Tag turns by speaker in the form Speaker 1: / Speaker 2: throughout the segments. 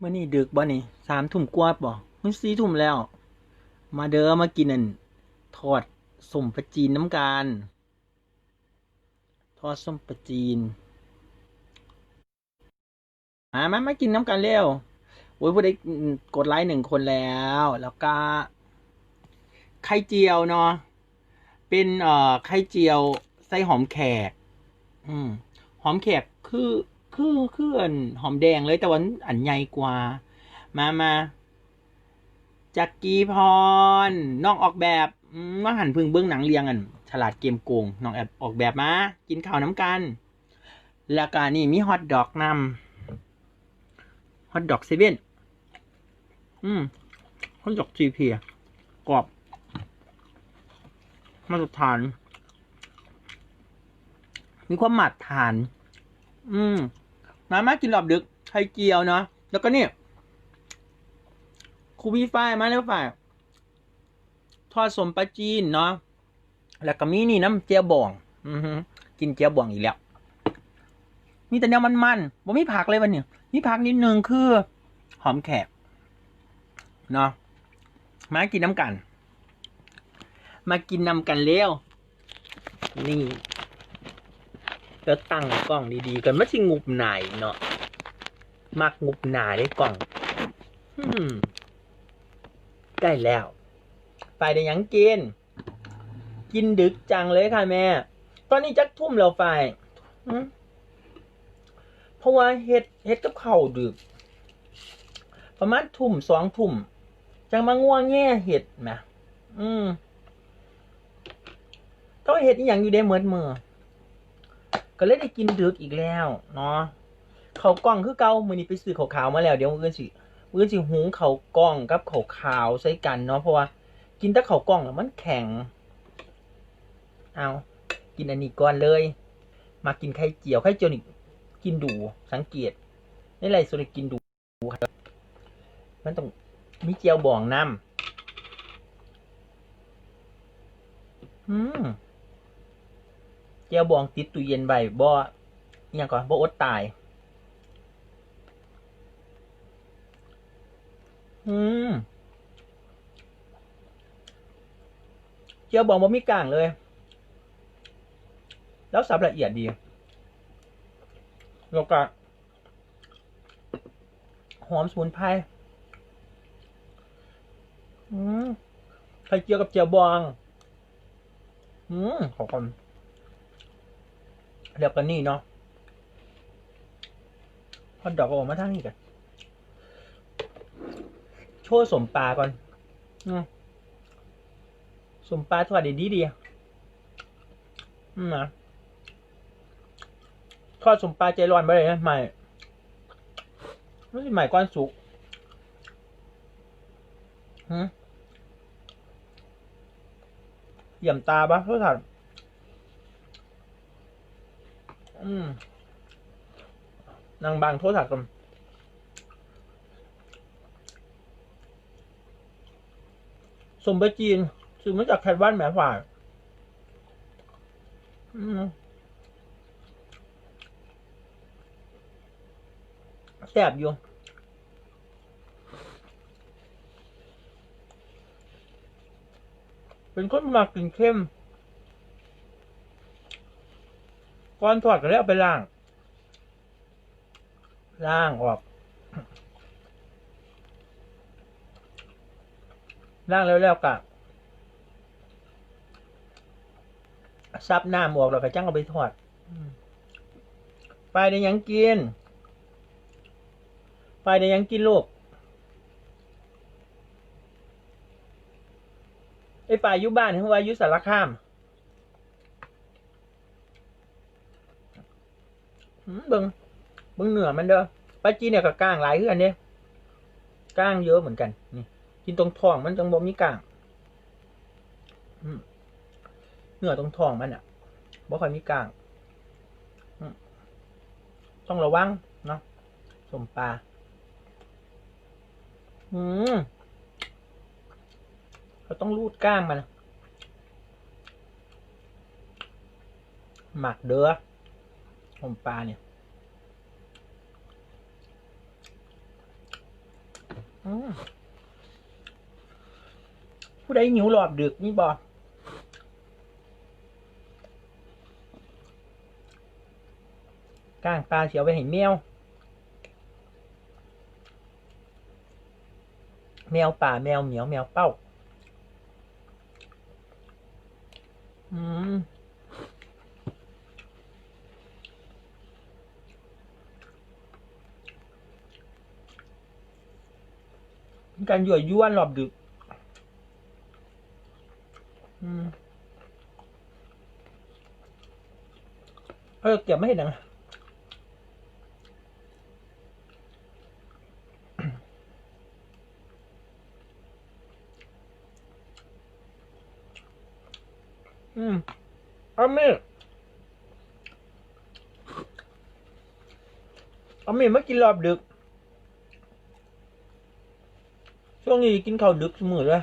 Speaker 1: เมื่อนี้ดึกบ่นี่สามทุ่มกว่าบ่มันสี่ทุ่มแล้ว มาเด้อมากินนั่นทอดสมปลาจีนน้ำกันทอดส้มปลาจีนมามามากินน้ำกันเร็วโอ้ยผู้ใดกดไลค์หนึ่งคนแล้ว แล้วก็ ไข่เจียวเนาะ เป็นเอ่อไข่เจียวไส้หอมแขก อืม หอมแขกคือ คือคืออันหอมแดงเลย แต่ว่าอันใหญ่กว่า มามาจักกีพรน้องออกแบบว่าหันพึ่งเบื้องหนังเรียงอันฉลาดเกมโกงน้องแอบออกแบบมา กินข้าวน้ำกัน แล้วก็นี่มีฮอทดอกนำฮอทดอกเซเว่นอืมฮอทดอกทีเพียกรอบ มาตรฐาน มีความหมัดฐาน อืม มามากินรอบดึกไข่เจียวเนาะแล้วก็นี่ครูพี่ฝ้ายมาแล้วฝ่ายทอดสมปลาจีนเนาะแล้วก็มีนี่น้ำเจียวบ่อง อือฮึกินเจียวบ่องอีกแล้ว มีแต่แนวมันๆบ่มีผักเลยวันนี้มีผักนิดนึงคือ หอมแขกเนาะมากินน้ำกัน มากินน้ำกันเร็วนี่ ก็ตั้งกล้องดีๆกันไม่ใช่งุบหนายเนาะมักงุบหนาได้กล้องอได้แล้ว ไปได้ยังกิน กินดึกจังเลยค่ะแม่ ตอนนี้จักทุ่มแล้วไฟอืมเพราะว่าเฮ็ดเฮ็ดกับข้าดึก ประมาณทุ่มสองทุ่มจังมาง่วงแง่เห็ดนะอืมก็เห็ดอหย่างอยู่ได้เหมือนมือ ก็เลยได้กินดึกอีกแล้วเนาะเขากล้องคือเก่ามือนี้ไปซื้อขาวขาวๆมาแล้วเดี๋ยวมื้อนสิมื้อนสิหุงเขาวกล้องกับขาวขาวๆใส่กันเนาะเพราะว่า กินแต่เขาวกล้องแล้วมันแข็ง เอากินอันนี้ก่อนเลย มากินไข่เจียวไข่เจียวนี่กินดูสังเกตในไรส่วนกินดูครับมันต้องมีเจียวบองน้ำอืม เจียวบองติดตู้เย็นใบบ่อยังก่อนบ่อดตาย อืมเจียวบองบ่มีกลางเลย แล้วสับละเอียดดีแล้วก็หอมสมุนไพรอืมไข่เจียวกับเจียวบอง อืมขอบคุณ เดี๋ยวกันนี่เนาะพอดอกออกมาทางนี้กันโชว์สมปลาก่อนอสมปลาทอดดีดีดีอืมนะทอดสมปลาใจร้อนไปเลยนะใหม่ไม่ใช่ใหม่ก้อนสุกหืมเหยี่ยมตาปะโทษถัด อืมนางบางโทษถักกันสมไปจีนซื้อมาจากแคทบ้านแหมฝ่ายแซ่บอยู่เป็นคนมากกินเข้ม ก่อนทอดก็แล้วเอาไปล้างล้างออกล้างแล้วแล้วกะซับน้ำออกแล้วก็จังเอาไปทอดอืมไปได้หยังกิน ไปได้หยังกินลูกไอ้ฝ่ายอยู่บ้านเขาว่าอยู่สารคาม อืม เบิงเบิงเหนือมันเด้อปลาจีเนี่ยก็ก้างหลายคืออันเนี้ยก้างเยอะเหมือนกันนี่กินตรงท้องมันจังบ่มีก้างอืมเนื้อตรงท้องมันอะบ่ค่อยมีก้างต้องระวังเนาะสมปลาอืมเราต้องรูดก้างมันหมักเด้อ ผมปลาเนี่ยอืมผู้ใดหิวหลอบดึกนี่บอก้างปลาเสียวไปเห็นแมว แมวป่าแมวเหมียวแมวเป้า อืม เป็น การยั่วย้วนรอบดึก อืมเออเก็บไม่เห็นนะอืมอามีดเอามีดมากินรอบดึก ช่วงนี้กินข้าวดึกเสมอเลย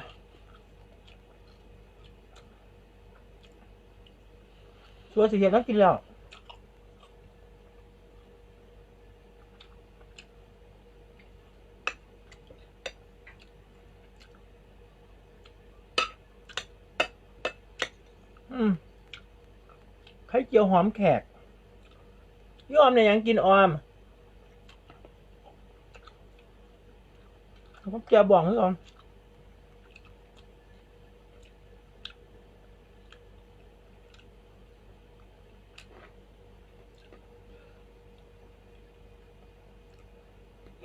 Speaker 1: ชัวร์สิเห็นแล้วกินแล้วไข่เจียวหอมแขกยอมเนี่ยยังกินออม เขาเจียบองให้ก่อน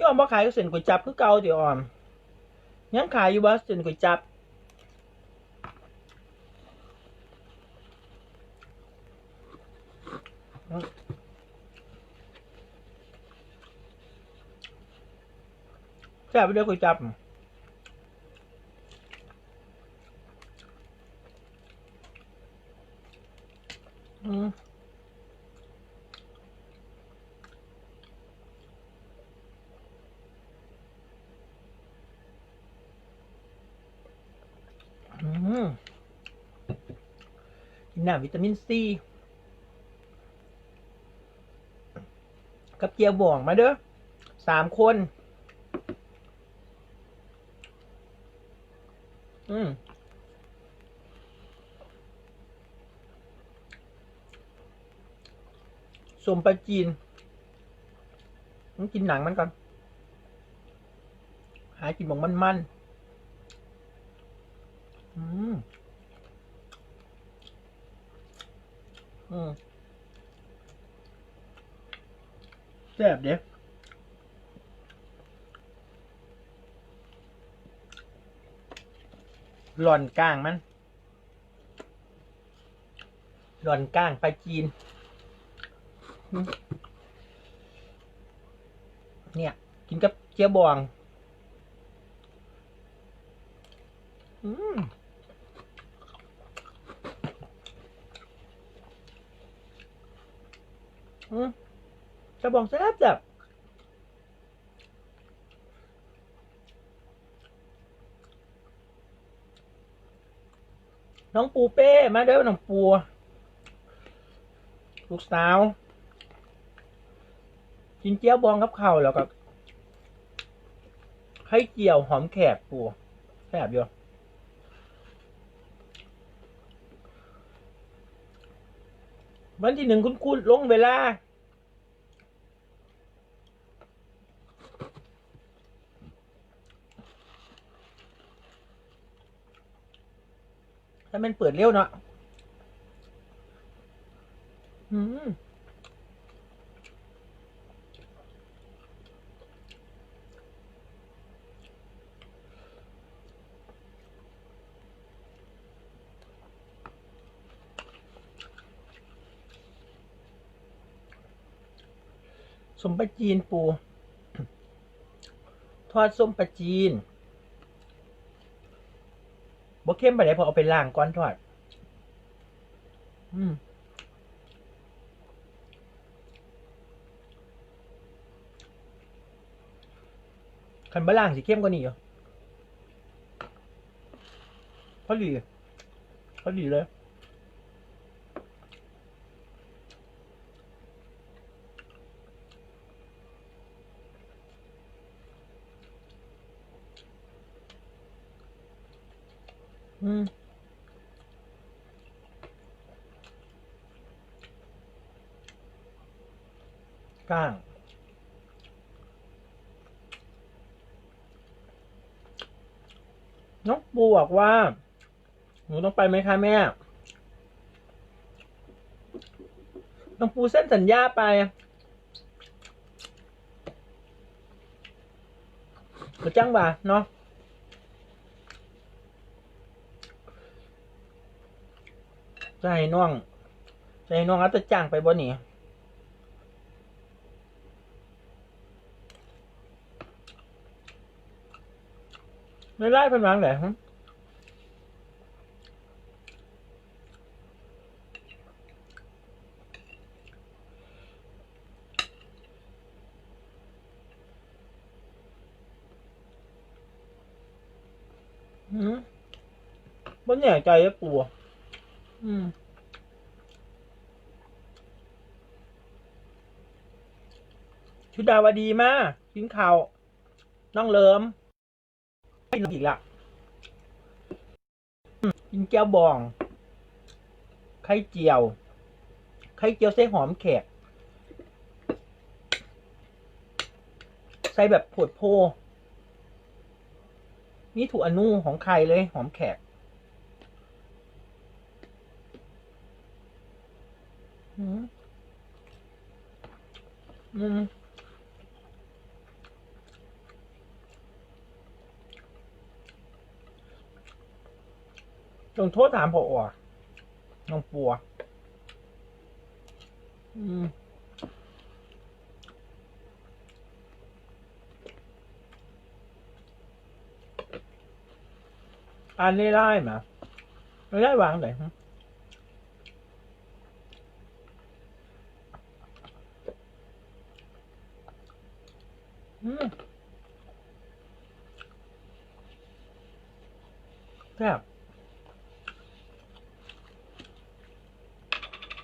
Speaker 1: ยอมบ่ขายก็เส้นก๋วยจับคือเก่าติออมยังขายอยู่บ่เส้นก๋วยจับอ แซ่บไปเด้อก๋วยจับอืมอืมกินน้ำวิตามินซีกับเจียวบ่วงมาเด้อสามคน อืมส มปลาจีนต้องกินหนังมันก่อน หากินบอกมันมันๆอืมอืมแซ่บเด้หล่อนก้างมันหล่อนก้างไปจีน เนี่ย กินกับเจียวบอง อืมอืมเจียวบองแซ่บแบบน้องปูเป้ มาเด้อน้องปู ลูกสาว กินเจียวบองกับข้าวแล้วก็ไข่เจียวหอมแขกปูแซ่บอยู่วันที่หนึ่งคุณคุณลงเวลาถ้ามันเปิดเร็วเนาะอืม สมปลาจีนปู ทอดส้มปลาจีนบ่เข้มไปไหนพอเอาไปล้างก่อนทอด อืมคันบะล่างสิเข้มกว่านี้เหรอพอดีพอดีเลย อ อืมก้าง น้อง ปูบอกว่า หนูต้องไปไหมคะแม่น้องปูเส้นสัญญาไปก็จ้างว่าเนาะจะให้น้องจะให้น้องอาแต่จ้างไปบ่นี่ ไม่ไล่เป็นวางไหนฮะอืมบ่แน่ใจอะปู่อืมชุดดาวดีมากกินข้าวน้องเลิม ไม่อีกละกินแก้วบอง ไข่เจียว ไข่เจียวใส่หอมแขก ใส่แบบผดโพ นี่ถูกอนูของใครเลยหอมแขกอืมอืม จงโทษถามพออะน้องปัว อืมอ่านได้ได้ไหมไม่ได้วางไหนฮะอืมแซ่บ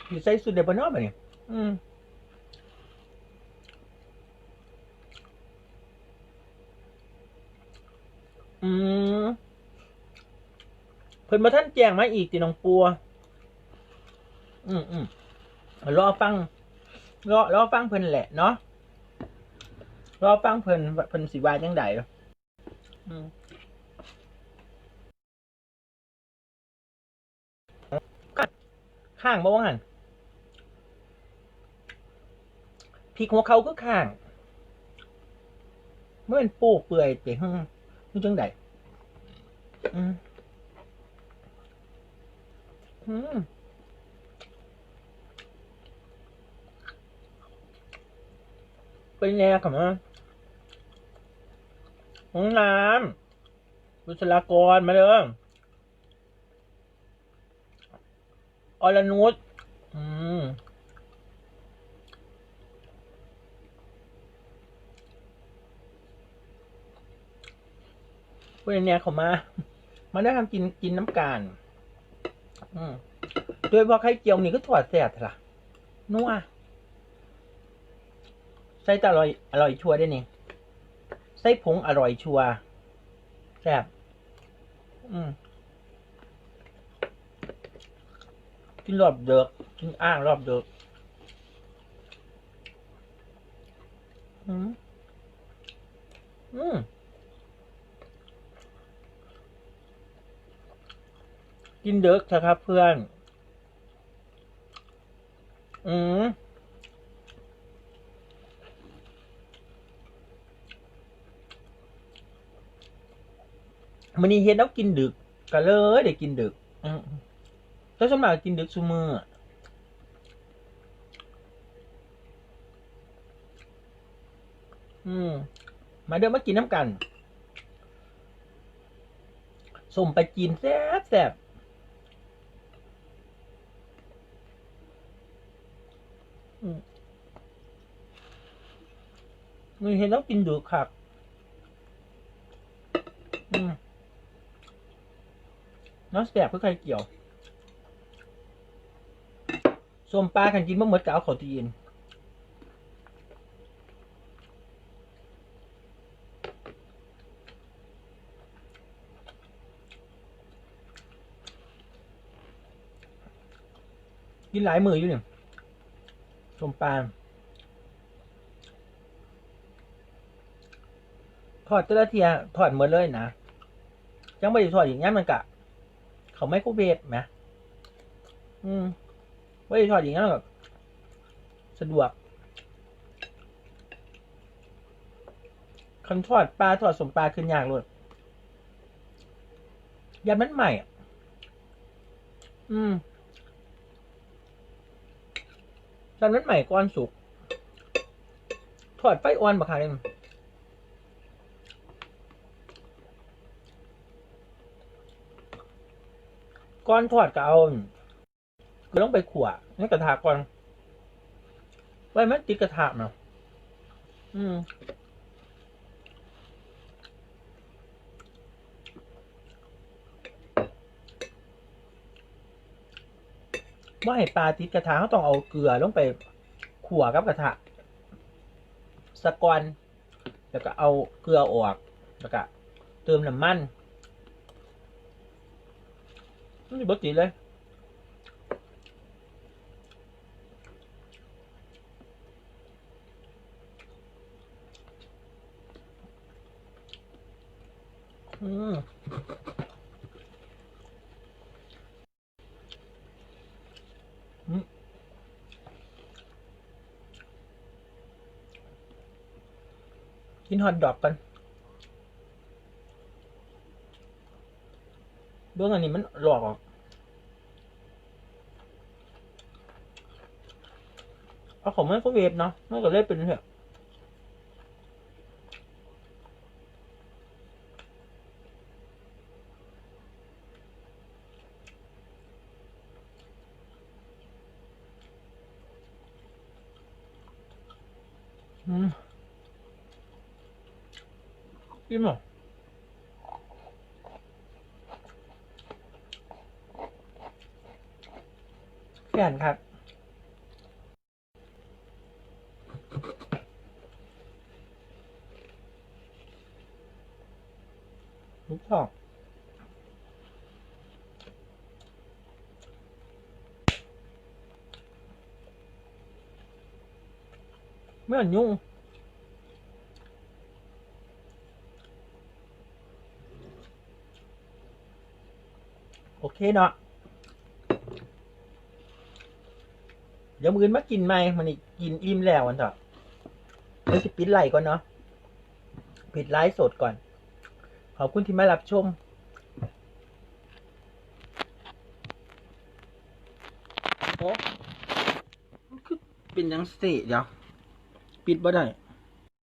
Speaker 1: อยู่ ใส่สุดเดบนอกไปเนี่ยอืมอืมเพิ่นมาท่านแจ้งมาอีกติน้องปัว อืมอืมรอฟัง รอรอฟังเพิ่นแหละเนาะรอฟังเพิ่นเพิ่นสิว่าจังไดอืมข้างบ่ว่างั้น พริกหัวเขาคือข้างเมื่อเป็นปูเปื่อยไปฮึ่งนี่จังไดอืมอืมเป็นไงครับมาห้องน้ำบุษลากรมาเด้ออรนุชอืม เป็นเนี่ยเขามา มาได้ทำกินกินน้ำกันอืมโดยพอไข่เจียวนี่ก็ถอดแสบล่ะนัวใส่ต่อร่อย อร่อยชัวร์ได้นี่ใส่ผงอร่อยชัวร์แซ่บอืมกินรอบเดือกกินอ้างรอบเดือกอืมอืม กินเด็กนะครับเพื่อน อืมมันนี่เฮ็ดแล้วกินดึกก็เลยได้กินดึกอืมแล้วสำหรับกินดึกซุมืออืม มาเดินมากินน้ำกันส่มไปกินแซ่บแซ่บ นี่เห็นแล้วกินดูขักน้องแสบเพื่อใครเกี่ยวส้มปลาขันกินบ่หมดกับเอาขอตีนกินหลายมืออยู่เนี่ยส้มปลา ทอดแต่ละเทียทอดหมดเลยนะยังไม่ได้ทอดอย่างนี้มันกะ เขาไม่ก็เวฟไหมอืมไม่ได้ทอดอย่างนี้นแบบสะดวกคันทอดปลาทอดสมปลาขึ้นยากเลยยำมันใหม่อะอืมยำมันใหม่ก้อนสุก ทอดไฟอ่อนบักค่ะเนี่ย ก้อนทอดก็เอาก็ต้องไปขวในกระทะก่อน ไว้มันติดกระทะเนาะอืมว่าให้ปลาติดกระทะเขาต้องเอาเกลือลงไปขั่วกับกระทะสะกอนแล้วก็เอาเกลือออกแล้วก็เติมน้ำมัน นี่บดติดเลยอืมกินฮอทดอกกัน เบื้องอันนี้มันหลอกออกเอาของมันก็เวฟเนาะมันก็เลยเป็นแบบอืมอิ่มเหร อนครับ ลูกทองไม่เมือนยุ่งโอเคเนาะ ดี๋ยวมือนมากินไหมมันนี่กินอิ่มแล้วมันเถอะเราจะปิดไลก่อนเนาะปิดไลฟ์สดก่อน ขอบคุณที่มารับชมโอ้คือเป็นยังสตจเดี๋ยว ปิดบ่ได้